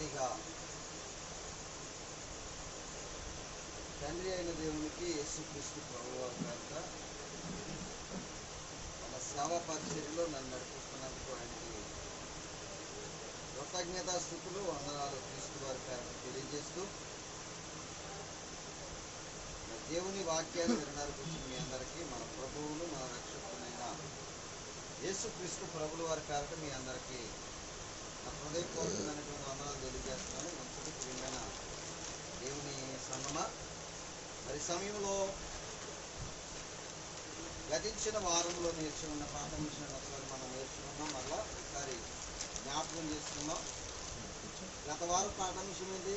మొదటిగా తండ్రి అయిన దేవునికి యేసుక్రీస్తు ప్రభు కనుక మన సేవా పరిచర్యలో నన్ను నడిపిస్తున్నందుకు ఆయనకి కృతజ్ఞతా స్థుతులు వందనాలు క్రీస్తు వారి పేరు తెలియజేస్తూ దేవుని వాక్యాన్ని వినడానికి వచ్చిన మీ అందరికీ మన ప్రభువును మన రక్షకుడైన యేసుక్రీస్తు ప్రభుల వారి పేరట మీ అందరికీ హృదయపూర్వకమైనటువంటి వందనాలు తెలియజేస్తున్నాను మంచిది ప్రియమైన దేవుని సంగమ మరి సమయంలో గతించిన వారంలో నేర్చుకున్న పాఠం విషయాన్ని ఒకసారి మనం నేర్చుకున్నాం మరలా ఒకసారి జ్ఞాపకం చేసుకున్నాం గత వారం పాఠం విషయం ఏంటి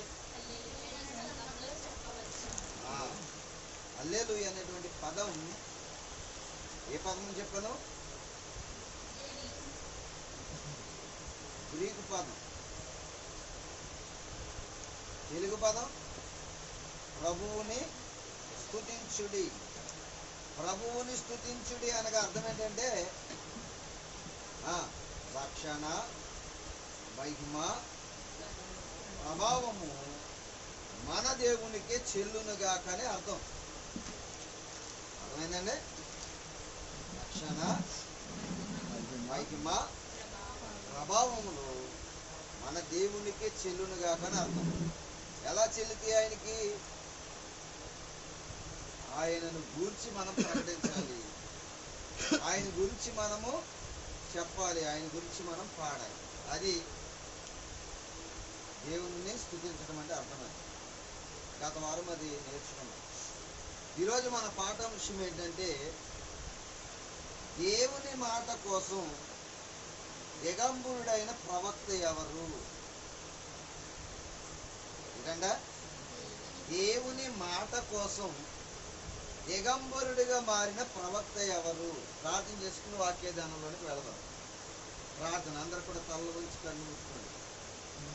ఆ, అల్లేలు అనేటువంటి పదం ఏ పదం అని చెప్పాను గ్రీకు పదం. తెలుగు పదం. ప్రభువుని స్థుతించుడి ప్రభువుని స్థుతించుడి అనగా అర్థం ఏంటంటే రక్షణ మహిమ ప్రభావము మన దేవునికే చెల్లునుగా అర్థం. అర్థమైందండి? రక్షణ మహిమ ప్రభావములు మన దేవునికే చెల్లునుగా అని అర్థం. ఎలా చెల్లితే ఆయనకి? ఆయనను గురించి మనం ప్రకటించాలి. ఆయన గురించి మనము చెప్పాలి. ఆయన గురించి మనం పాడాలి. అది దేవుని స్థుతించడం అంటే అర్థమైంది గత వారం అది నేర్చుకున్నాం. ఈరోజు మన పాఠం విషయం ఏంటంటే దేవుని మాట కోసం దిగంబరుడైన ప్రవక్త ఎవరు? ఏంటంటే దేవుని మాట కోసం దిగంబరుడిగా మారిన ప్రవక్త ఎవరు? ప్రార్థన చేసుకుని వాక్యదానంలోనికి వెళదాం. ప్రార్థన. అందరు కూడా తల్ల ఉంచి కన్ను మూసుకోండి.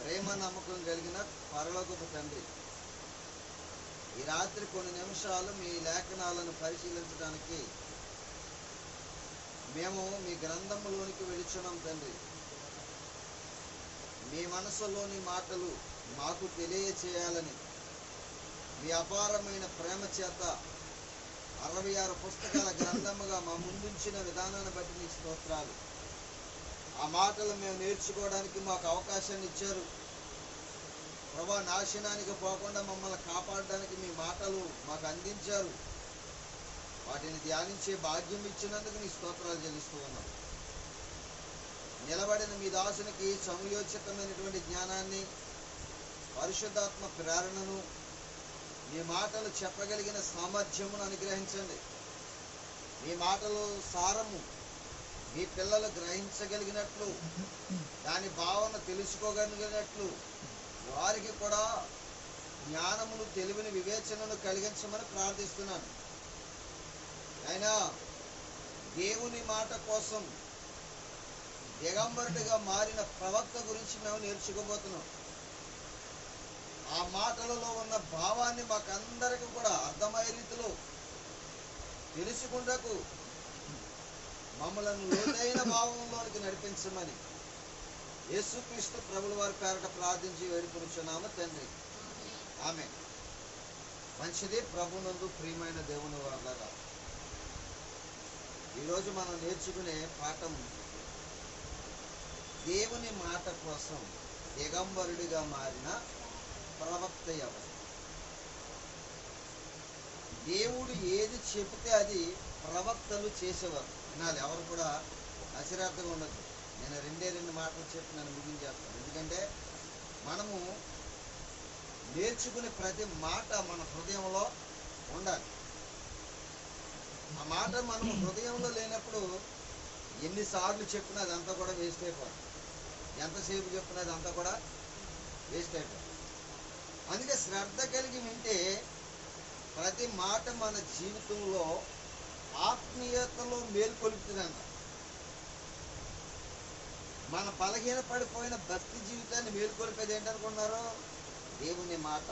ప్రేమ నమ్మకం కలిగిన పరలోకపు తండ్రి. ఈ రాత్రి కొన్ని నిమిషాలు మీ లేఖనాలను పరిశీలించడానికి మేము మీ గ్రంథములోనికి వెళుచున్నాం తండ్రి. మీ మనసులోని మాటలు మాకు తెలియచేయాలని మీ అపారమైన ప్రేమ చేత అరవై ఆరు పుస్తకాల గ్రంథముగా మా ముందుంచిన విధానాన్ని బట్టి మీ స్తోత్రాలు. ఆ మాటలు మేము నేర్చుకోవడానికి మాకు అవకాశాన్ని ఇచ్చారు. ప్రభా నాశనానికి పోకుండా మమ్మల్ని కాపాడడానికి మీ మాటలు మాకు అందించారు. వాటిని ధ్యానించే భాగ్యం ఇచ్చినందుకు నీ స్తోత్రాలు చెల్లిస్తూ ఉన్నాం. నిలబడిన మీ దాసునికి సమయోచితమైనటువంటి జ్ఞానాన్ని పరిశుద్ధాత్మ ప్రేరణను మీ మాటలు చెప్పగలిగిన సామర్థ్యమును అనుగ్రహించండి. మీ మాటలు సారము మీ పిల్లలు గ్రహించగలిగినట్లు దాని భావన తెలుసుకోగలిగినట్లు వారికి కూడా జ్ఞానమును తెలివిని వివేచనను కలిగించమని ప్రార్థిస్తున్నాను. అయినా దేవుని మాట కోసం దిగంబరుడిగా మారిన ప్రవక్త గురించి మేము నేర్చుకోబోతున్నాం. ఆ మాటలలో ఉన్న భావాన్ని మాకందరికి కూడా అర్థమయ్యే రీతిలో తెలుసుకుంటకు మమ్మలను లోతైన భావంలోనికి నడిపించమని యేసుక్రీస్తు ప్రభుల వారి పేరట ప్రార్థించి వేడుకొనిచున్నాము తండ్రి. ఆమె మంచిది ప్రభునందు ప్రియమైన దేవుని వాళ్ళగా ఈరోజు మనం నేర్చుకునే పాఠం దేవుని మాట కోసం దిగంబరుడిగా మారిన ప్రవక్త ఎవరు? దేవుడు ఏది చెబితే అది ప్రవక్తలు చేసేవారు. వినాలి ఎవరు కూడా అశ్రాద్ధంగా ఉండదు నేను రెండే రెండు మాటలు చెప్పి నన్ను ముగించేస్తాను. ఎందుకంటే మనము నేర్చుకునే ప్రతి మాట మన హృదయంలో ఉండాలి. ఆ మాట మనం హృదయంలో లేనప్పుడు ఎన్నిసార్లు చెప్పినా అదంతా కూడా వేస్ట్ అయిపోతుంది ఎంతసేపు చెప్పినా అదంతా కూడా వేస్ట్ అయిపోతుంది అందుకే శ్రద్ధ కలిగి వింటే ప్రతి మాట మన జీవితంలో ఆత్మీయతలో మేల్కొలుపుతుందంట. మన బలహీన పడిపోయిన భక్తి జీవితాన్ని మేల్కొలిపేది ఏంటనుకున్నారు? దేవుని మాట.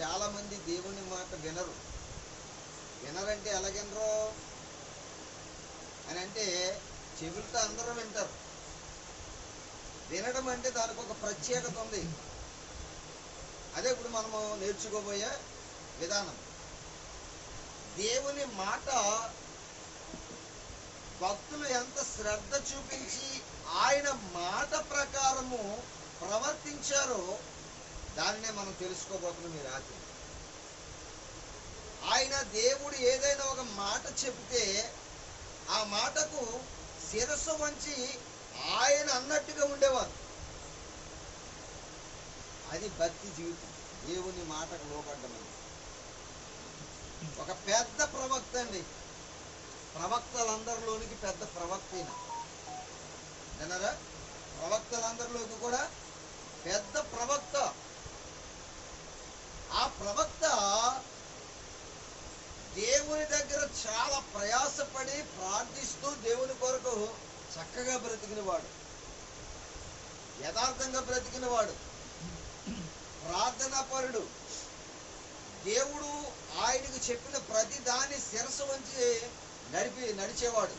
చాలా మంది దేవుని మాట వినరు. వినరంటే ఎలాగినరు అని అంటే చెవులతో అందరూ వింటారు. వినడం అంటే దానికి ఒక ప్రత్యేకత ఉంది. అదే ఇప్పుడు మనము నేర్చుకోబోయే విధానం. దేవుని మాట భక్తులు ఎంత శ్రద్ధ చూపించి ఆయన మాట ప్రకారము ప్రవర్తించారో దాన్నే మనం తెలుసుకోబోతున్నాం ఈ రాత్రి. ఆయన దేవుడు ఏదైనా ఒక మాట చెబితే ఆ మాటకు శిరస్సు వంచి ఆయన అన్నట్టుగా ఉండేవారు. అది భక్తి జీవితం. దేవుని మాటకు లోపడ్డమని ఒక పెద్ద ప్రవక్త అండి. ప్రవక్తలందరిలోనికి పెద్ద ప్రవక్త అయిన విన్నారా? ప్రవక్తలందరిలోకి కూడా పెద్ద ప్రవక్త. ఆ ప్రవక్త దేవుని దగ్గర చాలా ప్రయాసపడి ప్రార్థిస్తూ దేవుని కొరకు చక్కగా బ్రతికినవాడు. యథార్థంగా బ్రతికినవాడు. ప్రార్థనాపరుడు. దేవుడు ఆయనకు చెప్పిన ప్రతి దాన్ని శిరసు వంచి నడిపి నడిచేవాడు.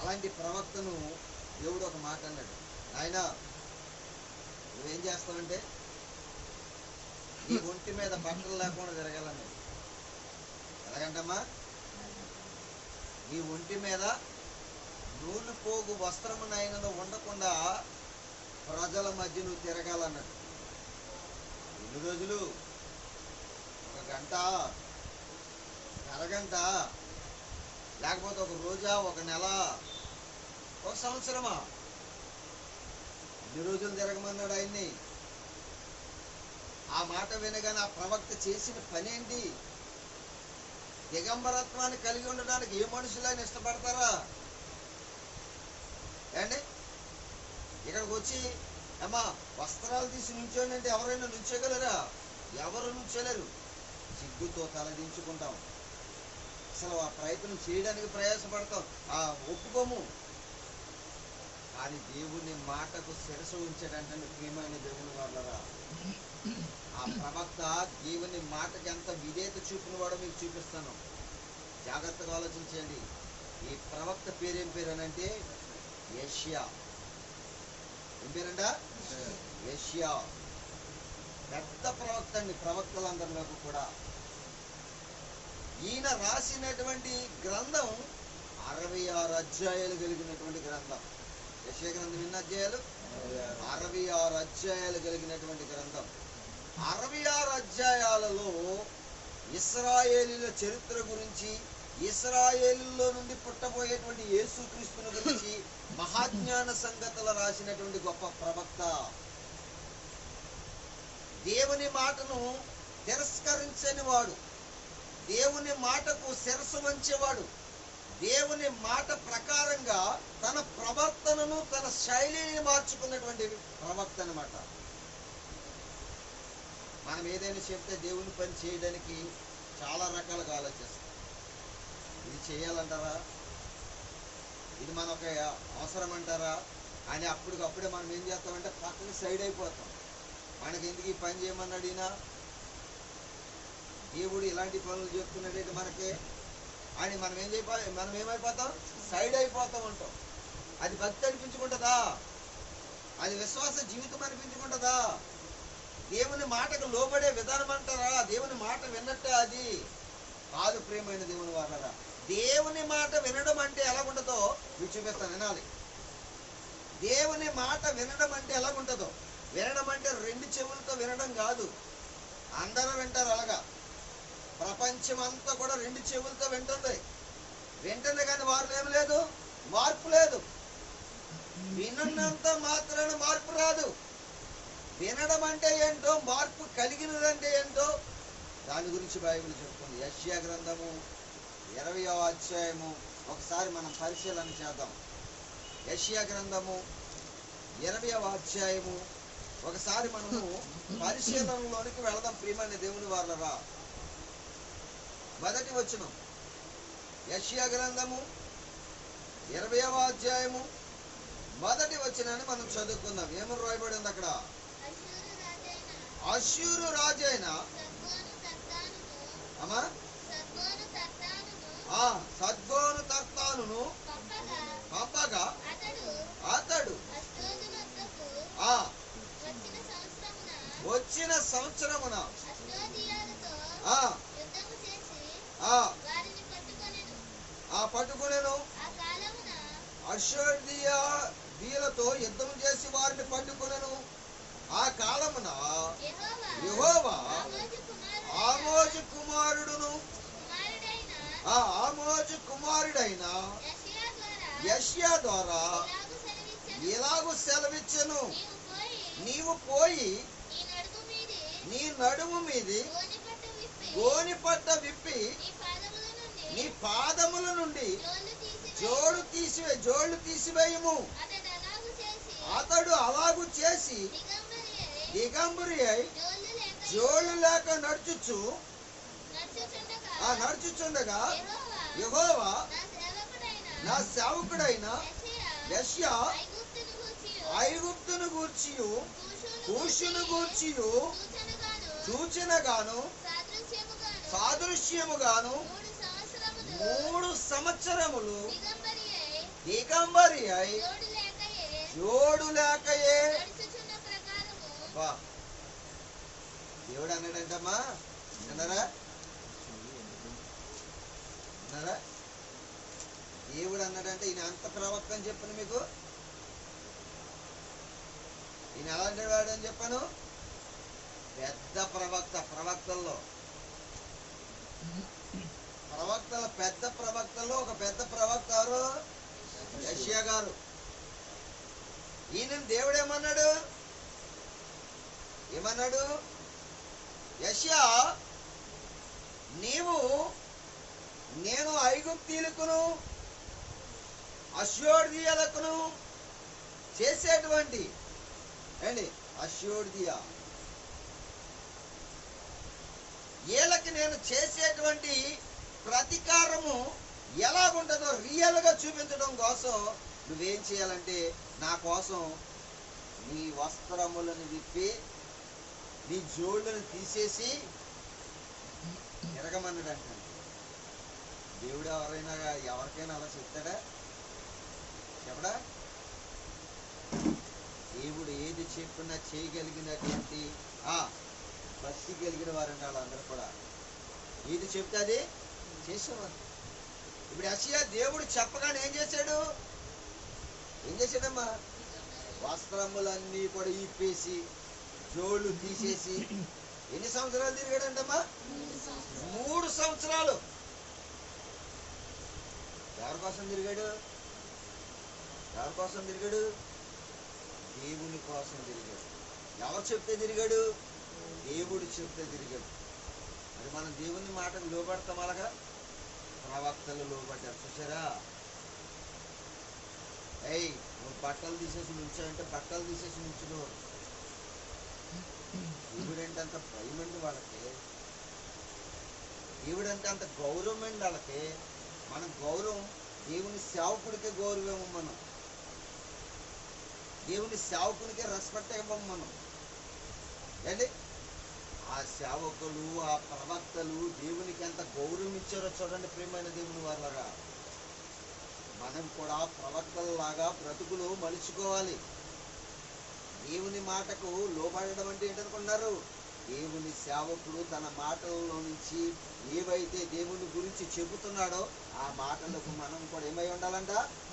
అలాంటి ప్రవక్తను దేవుడు ఒక మాట అన్నాడు. ఆయన నువ్వేం చేస్తావంటే నీ ఒంటి మీద బట్టలు లేకుండా తిరగాలన్నాడు ఎలాగంటమ్మా నీ ఒంటి మీద నూనె పోగు వస్త్రమునైనను ఉండకుండా ప్రజల మధ్య నువ్వు తిరగాలన్నాడు. ఎన్ని రోజులు? ఒక గంట? అరగంట? లేకపోతే ఒక రోజా? ఒక నెల? ఒక సంవత్సరమా? ఎన్ని రోజులు తిరగమన్నాడు ఆయన్ని? ఆ మాట వినగానే ఆ ప్రవక్త చేసిన పనేంటి? దిగంబరత్వాన్ని కలిగి ఉండడానికి ఏ మనుషులైనా ఇష్టపడతారా? ఏండి ఇక్కడికి వచ్చి అమ్మా వస్త్రాలు తీసి నుంచోండి అంటే ఎవరైనా నుంచోగలరా? ఎవరు నుంచోలేరు. సిగ్గుతో తలదించుకుంటాం అసలు ఆ ప్రయత్నం చేయడానికి ప్రయాసపడతాం. ఆ ఒప్పుకోము. కానీ దేవుని మాటకు శిరసు ఉంచాడంటే ప్రియమైన దేవుని వాళ్ళరా ప్రవక్త దేవుని మాటకి ఎంత విధేయత చూపిన వాడో మీకు చూపిస్తాను. జాగ్రత్తగా ఆలోచించండి. ఈ ప్రవక్త పేరేం పేరు అని అంటే ఏషియా. ఏం పేరంట ఏషియా. పెద్ద ప్రవక్త అండి ప్రవక్తలందరిలోకి కూడా. ఈయన రాసినటువంటి గ్రంథం అరవై ఆరు అధ్యాయాలు కలిగినటువంటి గ్రంథం. యశ్య గ్రంథం ఎన్ని అధ్యాయాలు? అరవై ఆరు అధ్యాయాలు కలిగినటువంటి గ్రంథం. అరవై ఆరు అధ్యాయాలలో ఇస్రాయేలీల చరిత్ర గురించి ఇస్రాయేలీలో నుండి పుట్టబోయేటువంటి యేసుక్రీస్తుని గురించి మహాజ్ఞాన సంగతులు రాసినటువంటి గొప్ప ప్రవక్త. దేవుని మాటను తిరస్కరించని వాడు దేవుని మాటకు శిరసు వంచేవాడు దేవుని మాట ప్రకారంగా తన ప్రవర్తనను తన శైలిని మార్చుకున్నటువంటి ప్రవక్త అన్నమాట. మనం ఏదైనా చెప్తే దేవుని పని చేయడానికి చాలా రకాలుగా ఆలోచిస్తాం. ఇది చేయాలంటారా? ఇది మన ఒక అవసరం అంటారా అని అప్పటికప్పుడే మనం ఏం చేస్తామంటే పక్కన సైడ్ అయిపోతాం. మనకి ఎందుకు ఈ పని చేయమన్నాడు ఈయన దేవుడు ఇలాంటి పనులు చెప్తున్నాడు మనకి అని మనం ఏం చేయపో మనం ఏమైపోతాం? సైడ్ అయిపోతాం అంటాం. అది భక్తి అనిపించుకుంటుందా? అది విశ్వాస జీవితం అనిపించుకుంటుందా? దేవుని మాటకు లోబడే విధానం అంటారా? దేవుని మాట విన్నట్టే అది. కాదు ప్రేమైన దేవుని వాళ్ళరా దేవుని మాట వినడం అంటే ఎలా ఉంటుందో మీకు చూపిస్తాను వినాలి. దేవుని మాట వినడం అంటే ఎలా ఉంటుందో వినడం అంటే రెండు చెవులతో వినడం కాదు. అందరూ వింటారు అలాగా. ప్రపంచం అంతా కూడా రెండు చెవులతో వింటుంది. వింటుంది కానీ వారు ఏం లేదు? మార్పు లేదు. విన్నంత మాత్రాన మార్పు రాదు. వినడం అంటే ఏంటో మార్పు కలిగినదంటే ఏంటో దాని గురించి బైబిల్ చెప్తుంది. యష్యా గ్రంథము ఇరవయో అధ్యాయము. ఒకసారి మనం పరిశీలన చేద్దాం. యష్యా గ్రంథము ఇరవయో అధ్యాయము. ఒకసారి మనము పరిశీలనలోనికి వెళదాం ప్రియమైన దేవుని వాళ్ళరా మొదటి వచ్చిన యష్యా గ్రంథము ఇరవయవ అధ్యాయము. మొదటి వచనాన్ని మనం చదువుకుందాం. ఏమని రాయబడి ఉంది అక్కడ? అశ్యూరు రాజైన? అమ్మా? సద్గోను తర్తాను పంపగా అతడు? వచ్చిన సంవత్సరమున? ఆ పట్టుకునేను? అశ్వర్దియా దీలతో యుద్ధం చేసి వారిని పట్టు యెహోవా ఆమోజు కుమారుడైన ఆమోజు కుమారుడును కుమారుడైన ఆ ఆమోజు కుమారుడైన యెషయా ద్వారా ఇలాగు సెలవిచ్చెను నీవు పోయి నీ నడుము మీది గోనెపట్టు విప్పి గోని పట్ట విప్పి నీ పాదముల నుండి. జోడు తీసివే జోళ్ళు తీసివేయము అతడు అలాగు చేసి దిగంబరి అయి జోళ్ళు లేక నడుచుచు. ఆ నడుచుచుండగా యెహోవా. నా సేవకుడైన. యెషయా. యష్యా ఐగుప్తును గూర్చియు. కూషును గూర్చియు. సూచనగాను. సాదృశ్యముగాను. మూడు సంవత్సరములు. దిగంబరి అయి. జోడు లేకయే వా. దేవుడు అన్నాడంటమ్మా. విన్నారా? విన్నారా? దేవుడు అన్నాడంటే ఈయన అంత ప్రవక్త అని చెప్పాను మీకు? ఈయన ఎలాంటి వాడు అని చెప్పాను? పెద్ద ప్రవక్త ప్రవక్తల్లో. ప్రవక్తల పెద్ద ప్రవక్తల్లో ఒక పెద్ద ప్రవక్త ఎవరు? యష్యా గారు. ఈయన దేవుడు ఏమన్నాడు? యశ్యా నీవు నేను ఐగుప్తీలకును అశ్యోర్దీయులకును చేసేటువంటి ఏండి అశ్యోర్దియా వీళ్ళకి నేను చేసేటువంటి ప్రతీకారము ఎలాగుంటుందో రియల్గా చూపించడం కోసం నువ్వేం చేయాలంటే నా కోసం నీ వస్త్రములను విప్పి నీ జోళ్ళను తీసేసి తిరగమన్నాడు అంటాను దేవుడు ఎవరైనా ఎవరికైనా అలా చెప్తాడా? చెప్పడా? దేవుడు ఏది చెప్పినా చేయగలిగినటువంటి ఆ భక్తి కలిగిన వారంట వాళ్ళందరూ కూడా. ఏది చెప్తే అది చేసేవారు. ఇప్పుడు అసియా దేవుడు చెప్పగానే ఏం చేశాడు? ఏం చేశాడమ్మా? వస్త్రములన్నీ కూడా ఇప్పేసి జోళ్ళు తీసేసి ఎన్ని సంవత్సరాలు తిరిగాడంటమ్మా? మూడు సంవత్సరాలు. ఎవరి కోసం తిరిగాడు? ఎవరి కోసం తిరిగాడు? దేవుని కోసం తిరిగాడు. ఎవరు చెప్తే తిరిగాడు? దేవుడు చెప్తే తిరిగాడు. మరి మనం దేవుని మాటకు లోబడతాం అలాగా? ప్రవక్తలు లోబడ్డారు. చూసారా ఏయ్ నువ్వు బట్టలు తీసేసి నుంచాయంటే బట్టలు తీసేసి నుంచుడు దేవుడంటే అంత భయం అండి వాళ్ళకి దేవుడంటే అంత గౌరవం అండి వాళ్ళకి మన గౌరవం దేవుని సేవకుడికే గౌరవం మనం. దేవుని సేవకునికే రెస్పెక్ట్ ఇవ్వం మనం. ఏంటి? ఆ సేవకులు ఆ ప్రవక్తలు దేవునికి ఎంత గౌరవం ఇచ్చారో చూడండి ప్రియమైన దేవుని వాళ్ళగా మనం కూడా ప్రవక్తలలాగా బ్రతుకులు మలుచుకోవాలి. దేవుని మాటకు లోబడడం అంటే ఏంటనుకున్నారు? దేవుని సేవకుడు తన మాటల్లో నుంచి ఏవైతే దేవుని గురించి చెబుతున్నాడో ఆ మాటలకు మనం కూడా ఏమై ఉండాలంట?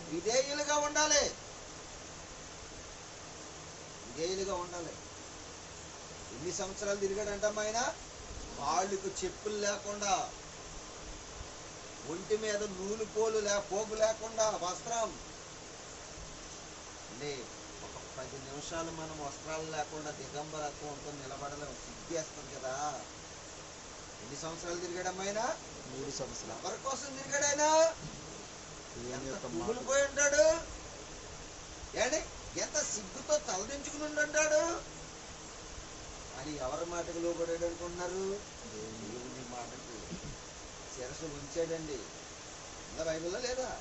విధేయులుగా ఉండాలి. విధేయులుగా ఉండాలి. ఎన్ని సంవత్సరాలు తిరిగాడంట ఆయన? వాళ్ళకు చెప్పులు లేకుండా ఒంటి మీద నూలు పోలు లే పోగు లేకుండా వస్త్రం. అంటే పది నిమిషాలు మనం వస్త్రాలు లేకుండా దిగంబరత్వంతో నిలబడలేం సిగ్గేస్తుంది కదా. ఎన్ని సంవత్సరాలు తిరిగాడమ్మా ఆయన? మూడు సంవత్సరాలు. ఎవరి కోసం తిరిగాడు ఆయన? దేవుని ఎంత యొక్క పువ్వులు మాట పోయి ఉంటాడు ఏండి ఎంత సిగ్గుతో తలదించుకుని ఉంటాడు అని ఎవరి మాటకు లోబడాడు అనుకుంటున్నారు? దేవుని మాటకు. శిరస్సు ఉంచాడండి ఉందా బైబిల్లో లేదా?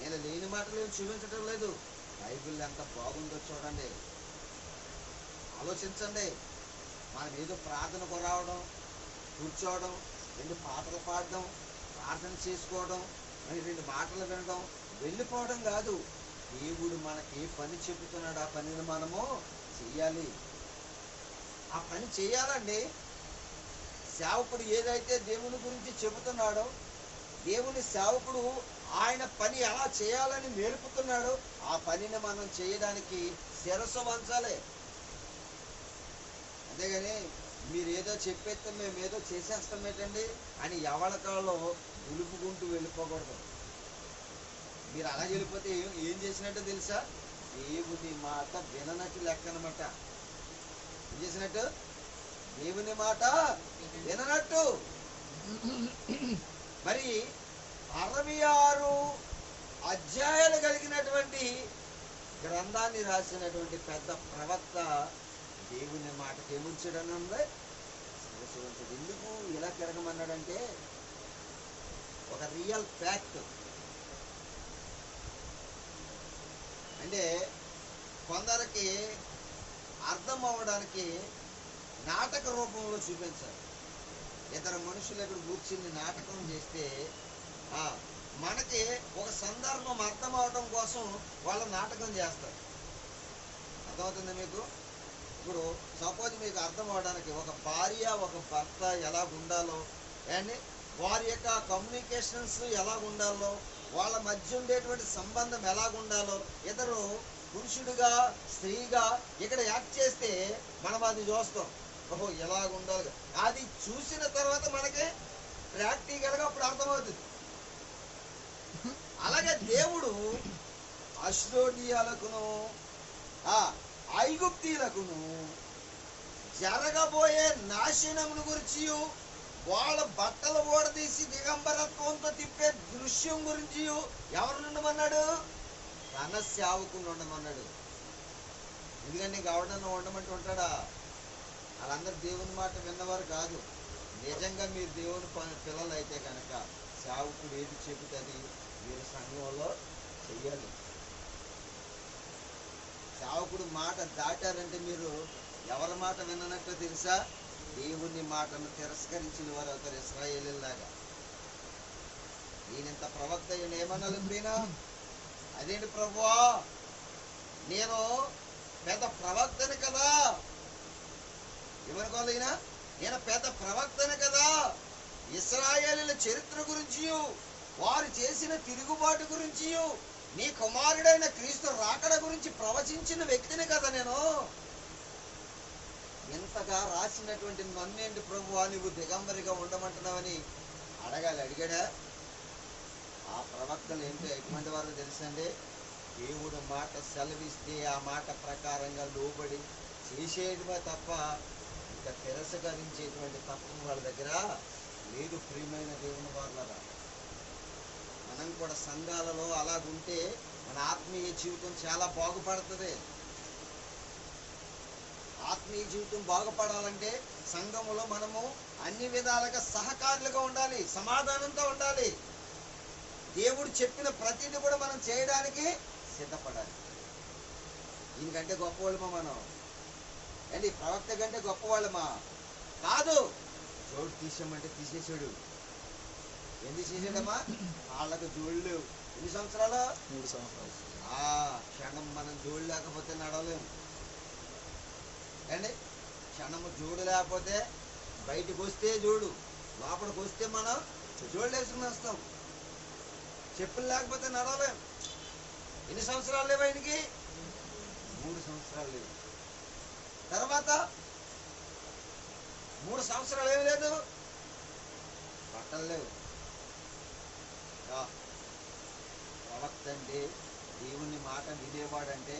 నేను లేని మాటలు చూపించడం లేదు. బైబిల్ ఎంత బాగుందో చూడండి. ఆలోచించండి. మనం ఏదో ప్రార్థనకు రావడం కూర్చోవడం రెండు పాటలు పాడడం ప్రార్థన చేసుకోవడం మరి రెండు మాటలు వినడం వెళ్ళిపోవడం కాదు. దేవుడు మనకి ఏ పని చెబుతున్నాడు ఆ పనిని మనము చెయ్యాలి. ఆ పని చేయాలండి సేవకుడు ఏదైతే దేవుని గురించి చెబుతున్నాడో దేవుని సేవకుడు ఆయన పని ఎలా చేయాలని నేర్పుతున్నాడో ఆ పనిని మనం చేయడానికి శిరస్సు వంచాలి. అంతేగాని మీరేదో చెప్పేస్తే మేము ఏదో చేసేస్తాం ఏంటండి అని ఎవరికాలో ఉలుపుకుంటూ వెళ్ళిపోకూడదు. మీరు అలా వెళ్ళిపోతే ఏం ఏం చేసినట్టు తెలుసా? దేవుని మాట విననట్టు లెక్క అనమాట ఏం చేసినట్టు? దేవుని మాట విననట్టు. మరి అరవై ఆరు అధ్యాయాలు కలిగినటువంటి గ్రంథాన్ని రాసినటువంటి పెద్ద ప్రవక్త దేవుని మాటకి ఏముంచాడని ఉంది శిరస్సు ఎందుకు ఇలా తిరగమన్నాడంటే ఒక రియల్ ఫ్యాక్ట్ అంటే కొందరికి అర్థం అవ్వడానికి నాటక రూపంలో చూపించాలి ఇతర మనుషులు ఇక్కడ కూర్చుని నాటకం చేస్తే మనకి ఒక సందర్భం అర్థం అవడం కోసం వాళ్ళ నాటకం చేస్తారు. అర్థమవుతుంది మీకు? ఇప్పుడు సపోజ్ మీకు అర్థం అవడానికి ఒక భార్య ఒక భర్త ఎలా ఉండాలో అండ్ వారి యొక్క కమ్యూనికేషన్స్ ఎలా ఉండాలో వాళ్ళ మధ్య ఉండేటువంటి సంబంధం ఎలా ఉండాలో ఇతరు పురుషుడిగా స్త్రీగా ఇక్కడ యాక్ట్ చేస్తే మనం అది చూస్తాం. ఓహో ఎలా ఉండాలి? అది చూసిన తర్వాత మనకి ప్రాక్టికల్గా అప్పుడు అర్థమవుతుంది. అలాగే దేవుడు అశ్రోడియాలకును ఆ ఐగుప్తీలకును జరగబోయే నాశనమును గురించి వాళ్ళ బట్టలు ఓడదీసి దిగంబరత్వంతో తిప్పే దృశ్యం గురించి ఎవరు ఉండమన్నాడు తన సేవకుని ఉండమన్నాడు ఎందుకంటే నీకు ఎవడన్నా ఉండమంటే ఉంటాడా? వాళ్ళందరూ దేవుని మాట విన్నవారు కాదు. నిజంగా మీరు దేవుని పిల్లలు అయితే కనుక సేవకుడు ఏది చెబుతుంది వీరి సంఘంలో చెయ్యాలి. సేవకుడు మాట దాటారంటే మీరు ఎవరి మాట విన్ననట్టు తెలుసా? దేవుని మాటను తిరస్కరించిన వారు అవుతారు ఇస్రాయేలీలాగా నేనింత ప్రవక్త ఈయన ఏమన్నాను మీనా అదేంటి ప్రభువా నేను పెద్ద ప్రవక్తని కదా. ఏమనుకోవాలి నేను పెద్ద ప్రవక్తని కదా. ఇస్రాయేలీల చరిత్ర గురించి వారు చేసిన తిరుగుబాటు గురించి నీ కుమారుడైన క్రీస్తు రాకడ గురించి ప్రవచించిన వ్యక్తిని కదా నేను. ఇంతగా రాసినటువంటి నన్నేంటి ప్రభువా నువ్వు దిగంబరిగా ఉండమంటున్నావని అడగాలి అడిగాడా? ఆ ప్రవక్తలు ఏంటో ఎటువంటి వారు తెలుసండి? దేవుడు మాట సెలవిస్తే ఆ మాట ప్రకారంగా లోబడి చేసేయడమే తప్ప ఇంకా తిరస్కరించేటువంటి తత్వం వాళ్ళ దగ్గర లేదు ప్రియమైన దేవుని వాళ్ళరా మనం కూడా సంఘాలలో అలాగుంటే మన ఆత్మీయ జీవితం చాలా బాగుపడుతుంది. ఆత్మీయ జీవితం బాగుపడాలంటే సంఘములో మనము అన్ని విధాలుగా సహకారులుగా ఉండాలి సమాధానంతో ఉండాలి. దేవుడు చెప్పిన ప్రతిదీ కూడా మనం చేయడానికి సిద్ధపడాలి. దీనికంటే గొప్పవాళ్ళమా మనం? ఏంటి ప్రవక్త కంటే గొప్పవాళ్ళమా? కాదు. జోడు తీసామంటే తీసేసాడు. ఎందుకు చేసాడమ్మా వాళ్ళకు జోళ్ళు. లేవు ఎన్ని సంవత్సరాలు? మూడు సంవత్సరాలు. ఆ క్షణం మనం జోడు లేకపోతే నడవలేము అండి క్షణము జోడు లేకపోతే బయటకు వస్తే జోడు లోపలికి వస్తే మనం జోడు వేసుకుని వస్తాం. చెప్పులు లేకపోతే నడవలేం. ఎన్ని సంవత్సరాలు లేవు ఆయనకి మూడు సంవత్సరాలు లేవు. తర్వాత మూడు సంవత్సరాలు ఏమి లేదు. బట్టలు లేవు. ప్రవక్త అంటే దేవుని మాట వినేవాడంటే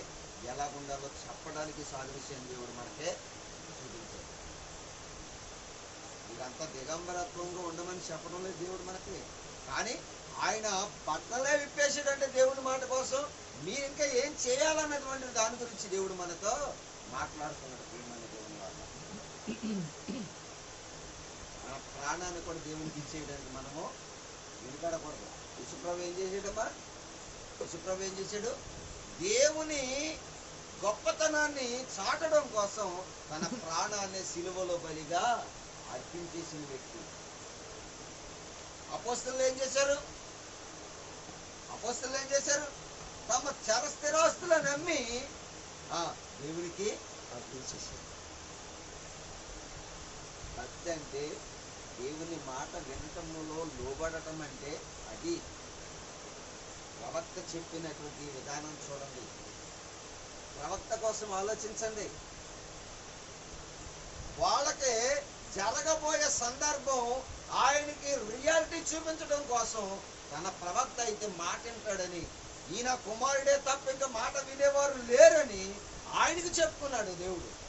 ఎలా ఉండాలో చెప్పడానికి సాదృశ్యం దేవుడు మనకే చూపించాడు. ఇదంతా దిగంబరత్వంగా ఉండమని చెప్పడం లేదు దేవుడు మనకి. కానీ ఆయన బట్టలే విప్పేసాడంటే దేవుడి మాట కోసం మీరు ఇంకా ఏం చేయాలన్నటువంటి దాని గురించి దేవుడు మనతో మాట్లాడుతున్నాడు ప్రేమని దేవుని వాళ్ళ ప్రాణాన్ని కూడా దేవునికి ఇచ్చేయడానికి మనము వెనుకాడకూడదు. యశుప్రభు ఏం చేసాడమ్మా యశుప్రభు ఏం చేశాడు? దేవుని గొప్పతనాన్ని చాటడం కోసం తన ప్రాణాన్ని సిలువలో బలిగా అర్పించేసిన వ్యక్తి. అపోస్తలు ఏం చేశారు? అపోస్తలు ఏం చేశారు? తమ చర స్థిరాస్తులు నమ్మి ఆ, దేవునికి అర్పించేశారు. భక్తి అంటే దేవుని మాట వినటములో లోబడటం అంటే అది. ప్రవక్త చెప్పినటువంటి విధానం చూడండి. ప్రవక్త కోసం ఆలోచించండి. వాళ్ళకి జరగబోయే సందర్భం ఆయనకి రియాలిటీ చూపించడం కోసం తన ప్రవక్త అయితే మాట వింటాడని ఈయన కుమారుడే తప్ప ఇంకా మాట వినేవారు లేరని ఆయనకి చెప్పుకున్నాడు దేవుడు.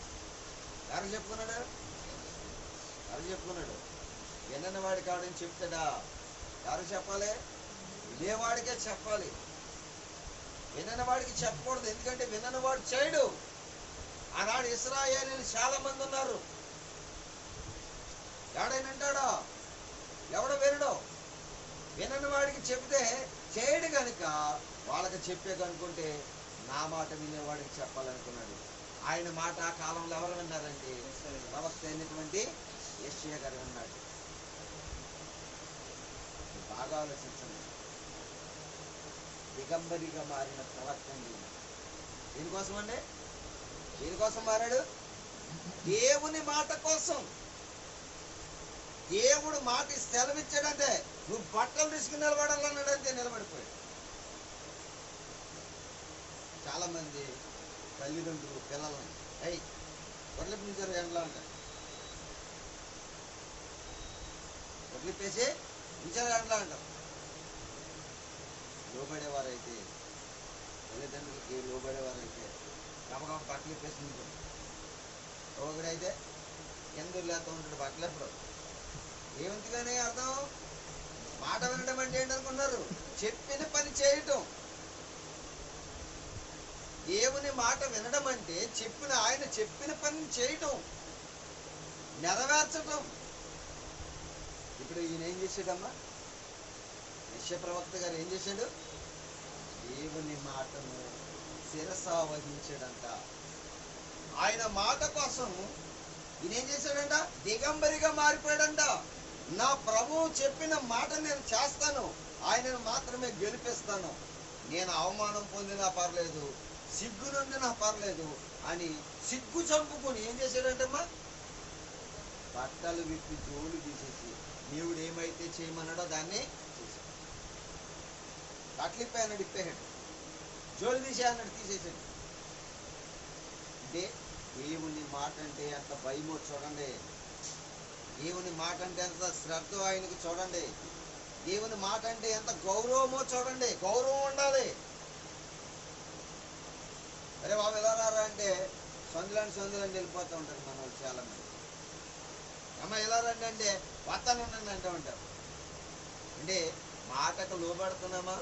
ఎవరు చెప్పుకున్నాడు? ఎవరు చెప్పుకున్నాడు? వినని వాడి కాడని చెప్తాడా? ఎవరు చెప్పాలి? వినేవాడికే చెప్పాలి. వినని వాడికి చెప్పకూడదు. ఎందుకంటే వినని వాడు చేయడు. ఆనాడు ఇస్రాయేలీలు చాలా మంది ఉన్నారు. ఎవడైనా వింటాడా ఎవడ వినడు? వినని వాడికి చెప్తే చేయడు గనుక వాళ్ళకి చెప్పే కనుకుంటే నా మాట వినేవాడికి చెప్పాలనుకున్నాడు. ఆయన మాట ఆ కాలంలో ఎవరు విన్నారండి? ప్రవక్త అయినటువంటి యశ్య గారు విన్నాడు. బాగా ఆలోచించండి దిగంబరిగా మారిన ప్రవక్త దీనికోసం అండి దీనికోసం మారాడు? దేవుని మాట కోసం. దేవుడు మాట సెలవిచ్చాడంటే నువ్వు బట్టలు తీసుకుని నిలబడాలన్నాడంటే నిలబడిపోయాడు. చాలా మంది తల్లిదండ్రులు పిల్లలు అయ్యి వడ్లిపించారు ఎండలో అంటారు వడ్లిప్పేసి ఉంచారు అట్లా అంటారు లోబడేవారైతే తల్లిదండ్రులకి లోబడేవారైతే గమగమ బట్టలు ఇప్పేసి ఉంటారు ఒకడైతే ఎందుకు లేత ఉంటాడు బట్టలు ఎప్పుడు ఏమంతగానే అర్థం? మాట వినడం అంటే ఏంటనుకున్నారు? చెప్పిన పని చేయటం. దేవుని మాట వినడం అంటే చెప్పిన ఆయన చెప్పిన పని చేయటం. నెరవేర్చటం. ఇప్పుడు ఈయన ఏం చేశాడమ్మా? యశ ప్రవక్త గారు ఏం చేశాడు? దేవుని మాటను శిరసావహించాడంట. ఆయన మాట కోసం ఈయన ఏం చేశాడంట? దిగంబరిగా మారిపోయాడంట. నా ప్రభువు చెప్పిన మాట నేను చేస్తాను. ఆయనను మాత్రమే గెలిపిస్తాను. నేను అవమానం పొందినా పర్లేదు సిగ్గు నొందినా పర్లేదు అని సిగ్గు చంపుకొని ఏం చేశాడంటమ్మా? బట్టలు విప్పి జోలు తీసేసి దేవుడు ఏమైతే చేయమన్నాడో దాన్ని చేశాడు. బట్టలు ఇప్పి అన్నాడు ఇప్పేసాడు జోలు తీసే అన్నాడు తీసేసాడు అంటే దేవుని మాట అంటే ఎంత భయమో చూడండి. దేవుని మాట అంటే ఎంత శ్రద్ధ ఆయనకు చూడండి. దేవుని మాట అంటే ఎంత గౌరవమో చూడండి. గౌరవం ఉండాలి. అరే బాబు ఎలా రారా అంటే సందులని సందులని వెళ్ళిపోతూ ఉంటారు మన వాళ్ళు చాలా మంది అమ్మ ఎలా రండి అంటే వస్తాను ఉండండి అంటూ ఉంటారు. అంటే మాటకు లోబడుతున్నామా?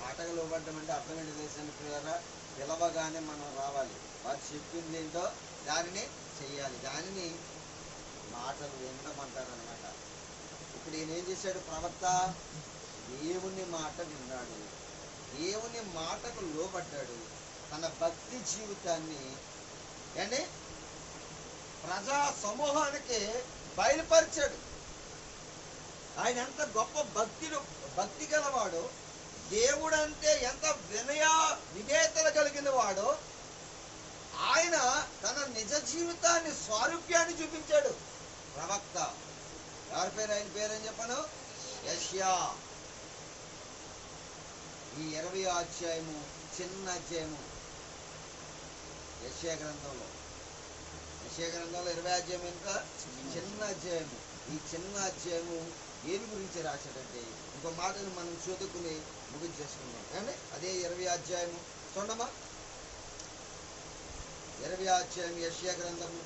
మాటకు లోబడ్డం అంటే అర్థం ఏంటి తెలిసిన పిల్లరా పిలవగానే మనం రావాలి. వారు చెప్పింది ఏంటో దానిని చెయ్యాలి. దానిని మాటలు వినడం అనమాట ఇప్పుడు ఈయన ఏం చేశాడు? ప్రవక్త దేవుని మాట విన్నాడు. దేవుని మాటకు లోబడ్డాడు. తన భక్తి జీవితాన్ని అంటే ప్రజా సమూహానికి బయలుపరిచాడు. ఆయన ఎంత గొప్ప భక్తుడు భక్తి గలవాడు దేవుడు అంటే ఎంత వినయ విధేతలు కలిగిన వాడు ఆయన తన నిజ జీవితాన్ని స్వారూప్యాన్ని చూపించాడు. ప్రవక్త. ఎవరి పేరు? ఆయన పేరు అని చెప్పను యష్యా. ఈ ఇరవై అధ్యాయము చిన్న అధ్యాయము. యష్యా గ్రంథంలో. యష్యా గ్రంథంలో ఇరవై అధ్యాయం ఎంత చిన్న అధ్యాయము. ఈ చిన్న అధ్యాయము ఏది గురించి రాశాడంటే ఒక మాటను మనం చదువుకుని ముగించేసుకుందాం. కానీ అదే ఇరవై అధ్యాయము. చూడమ్మా ఇరవై అధ్యాయం యశయ గ్రంథము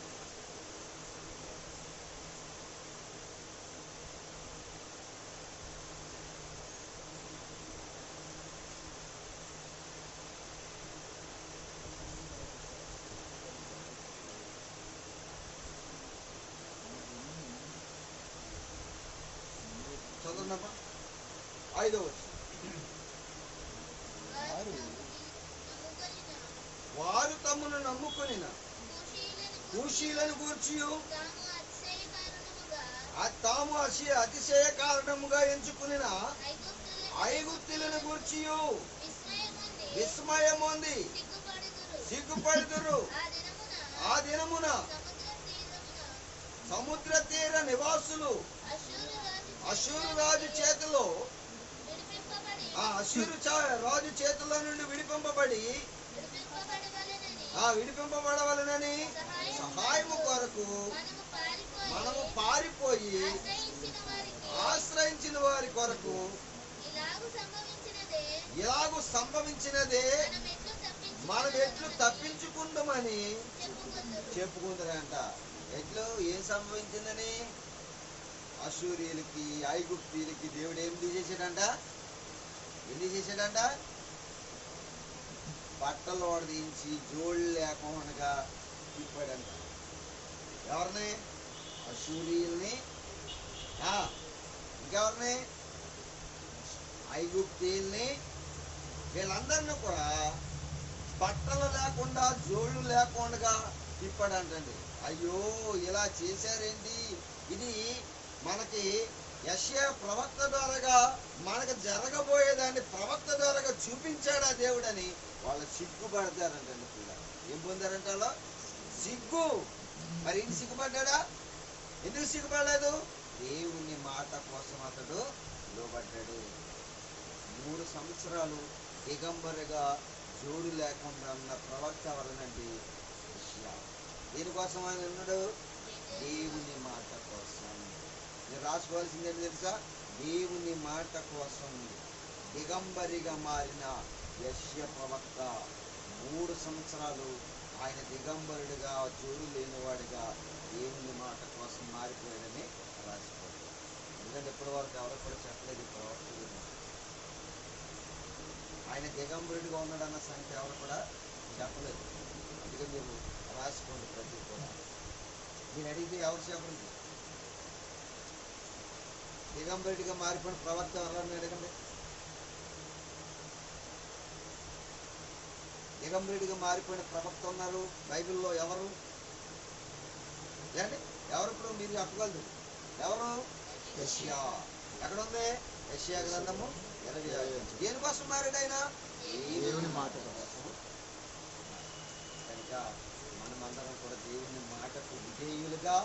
చదవండమ్మా ఐదో వచ్చి వారు నమ్ముకొనిన వారు తమ్మును నమ్ముకొని కూషీయులను కూషీలను గూర్చి తాము అతిశయ తాము అసి అతిశయ కారణముగా ఎంచుకుని ఐగుప్తులను గుర్చి విస్మయం ఉంది సిగ్గుపడుతురు ఆ దినమున సముద్ర తీర నివాసులు అశూరు రాజు చేతిలో ఆ అశూరు రాజు చేతిలో నుండి విడిపింపబడి ఆ విడిపింపబడవలనని సహాయము కొరకు మనము పారిపోయి ఆశ్రయించిన వారి కొరకు ఇలాగు సంభవించినదే ఇలాగూ సంభవించినదే మనం ఎట్లు తప్పించుకుందామని చెప్పుకుందరంట ఎట్లు? ఏం సంభవించిందని? అసూర్యులకి ఐగుప్తీయులకి దేవుడు ఏం చేశాడంట ఏం చేశాడంట బట్టలు వడదించి జోళ్ళు లేకుండా తిప్పాడంట. ఎవరిని? అసూరియుల్ని ఇంకెవరిని? ఐగుప్తీల్ని. వీళ్ళందరినీ కూడా బట్టలు లేకుండా జోళ్ళు లేకుండా తిప్పాడంటండి. అయ్యో ఇలా చేశారేంటి? ఇది మనకి యశ్యా ప్రవక్త ద్వారాగా మనకు జరగబోయేదాన్ని ప్రవక్త ద్వారాగా చూపించాడా దేవుడని వాళ్ళు సిగ్గుపడతారంటండి పిల్ల ఏం పొందారంట వాళ్ళు? సిగ్గు. మరి ఇంటి సిగ్గుపడ్డా ఎందుకు సిగ్గుపడలేదు? దేవుని మాట కోసం అతడు లోబడ్డాడు. మూడు సంవత్సరాలు దిగంబరిగా జోడు లేకుండా ఉన్న ప్రవక్త ఎవరనండి యెషయా. దేనికోసం ఆయన ఉన్నాడు? దేవుని మాట కోసం. మీరు రాసుకోవాల్సింది ఏం తెలుసా? దేవుని మాట కోసం దిగంబరిగా మారిన యశ్య ప్రవక్త మూడు సంవత్సరాలు ఆయన దిగంబరుడిగా జోలు లేనివాడిగా దేవుని మాట కోసం మారిపోయాడని రాసిపోయాడు ఎందుకంటే ఇప్పటి వరకు ఎవరు కూడా చెప్పలేదు ప్రవక్త గురించి. ఆయన దిగంబరుడిగా ఉన్నాడన్న సంఖ్య ఎవరు కూడా చెప్పలేదు. అందుకని మీరు రాసుకోండి ప్రతి కూడా మీరు అడిగితే ఎవరు చెప్పండి దిగంబరుడిగా మారిపోయిన ప్రవర్తన ఎవరని అడగండి దిగంబరుడిగా మారిపోయిన ప్రవక్త ఉన్నారు బైబిల్లో ఎవరు? ఏంటి? ఎవరు ఇప్పుడు మీరు చెప్పగలరు? ఎవరు? యెషయా. ఎక్కడ ఉంది యష్యా గ్రంథము ఇరవై దేనికోసం మారాడు ఆయన? దేవుని మాట కనుక మనమందరం కూడా దేవుని మాటకు విధేయులుగా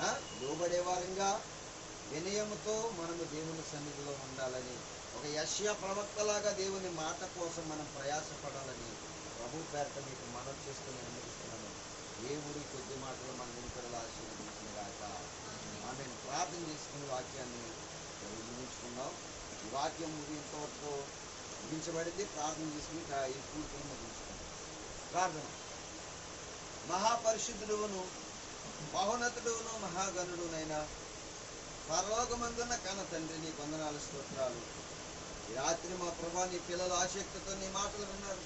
ఆ, లోబడేవారంగా వినయముతో మనము దేవుని సన్నిధిలో ఉండాలని ఒక యశ్య ప్రవక్తలాగా దేవుని మాట కోసం మనం ప్రయాసపడాలని ప్రభు పేరట మీకు మనం చేసుకుని అనుమతిస్తున్నాను దేవుడి కొద్ది మాటలు మన వెనుకలు ఆశీర్వదించిన గాక. ఆమె ప్రార్థన చేసుకుని వాక్యాన్ని ముగించుకుందాం. ఈ వాక్యం ఇంతవరకు ముగించబడింది. ప్రార్థన చేసుకుని ఈ పూర్తిని ముగించుకుందాం. ప్రార్థన. మహాపరిశుద్ధుడును మహోన్నతుడును మహాగణుడునైనా పరలోకమందున్న కన తండ్రి నీ వందనాలు స్తోత్రాలు. ఈ రాత్రి మా ప్రభా నీ పిల్లలు ఆసక్తితో నీ మాటలు విన్నారు.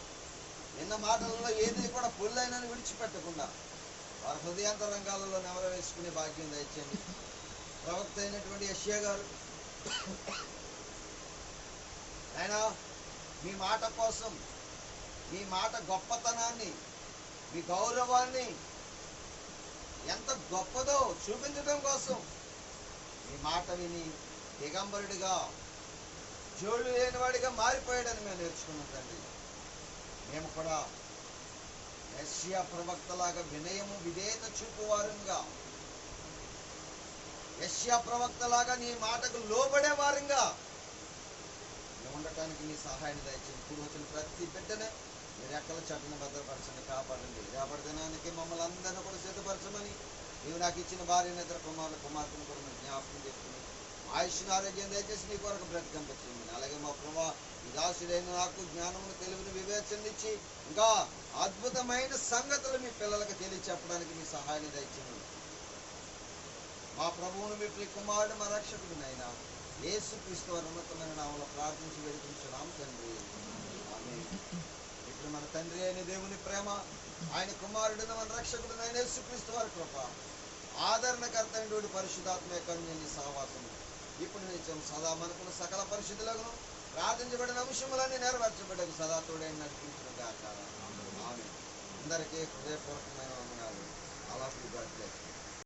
నిన్న మాటలలో ఏది కూడా పొల్లైనని విడిచిపెట్టకుండా వారి హృదయాంతరంగాలలో నెవర వేసుకునే భాగ్యం దయచేయండి. ప్రవక్త అయినటువంటి యశ్యా గారు ఆయన మీ మాట కోసం మీ మాట గొప్పతనాన్ని మీ గౌరవాన్ని ఎంత గొప్పదో చూపించడం కోసం మీ మాట విని దిగంబరుడిగా జోళ్ళు లేనివాడిగా మారిపోయాడని మేము నేర్చుకున్నాం తండ్రి. మేము కూడా యశ్యా ప్రవక్తలాగా వినయము విధేయత చూపువారుగా. యశ్యా ప్రవక్తలాగా నీ మాటకు లోబడే వారంగా ఉండటానికి నీ సహాయం దయచేసి ఇప్పుడు వచ్చిన ప్రతి బిడ్డనే మీరు ఎక్కడ చట్టను భద్రపరచండి కాపాడండి. రేపటి దినానికి మమ్మల్ని అందరినీ కూడా సిద్ధపరచమని నీవు నాకు ఇచ్చిన భార్య నిద్ర కుమారుల కుమార్తెను కూడా మీరు జ్ఞాపకం చేసుకుని ఆయుష్ను ఆరోగ్యం దయచేసి నీ కొరకు బ్రతికంపించండి అలాగే మా ప్రభా ఈ దాసుడైన నాకు జ్ఞానమును తెలివిని వివేచనిచ్చి ఇంకా అద్భుతమైన సంగతులు మీ పిల్లలకు తెలియచెప్పడానికి మీ సహాయాన్ని దయచేయండి మా ప్రభువును మీ ప్రియ కుమారుడు మా రక్షకుడినైనా యేసు క్రీస్తు వారి ఉన్నతమైన నామంలో ప్రార్థించి వేడుకుంటున్నాం తండ్రి. ఆమేన్. ఇప్పుడు మన తండ్రి అయిన దేవుని ప్రేమ ఆయన కుమారుడిన మన రక్షకుడు నైనా యేసు క్రీస్తు వారి కృప. ఆదరణకర్త అయినటువంటి పరిశుధాత్మ నీ సహవాసము. ఇప్పుడు నిత్యం సదా మనకున్న సకల పరిశుద్ధులను ప్రార్థించబడిన అంశములన్నీ నెరవేర్చబడకు సదా తోడైన నడిపించిన గాక ఆమె అందరికీ హృదయపూర్వకమైన వందనాలు. అలా గాడ్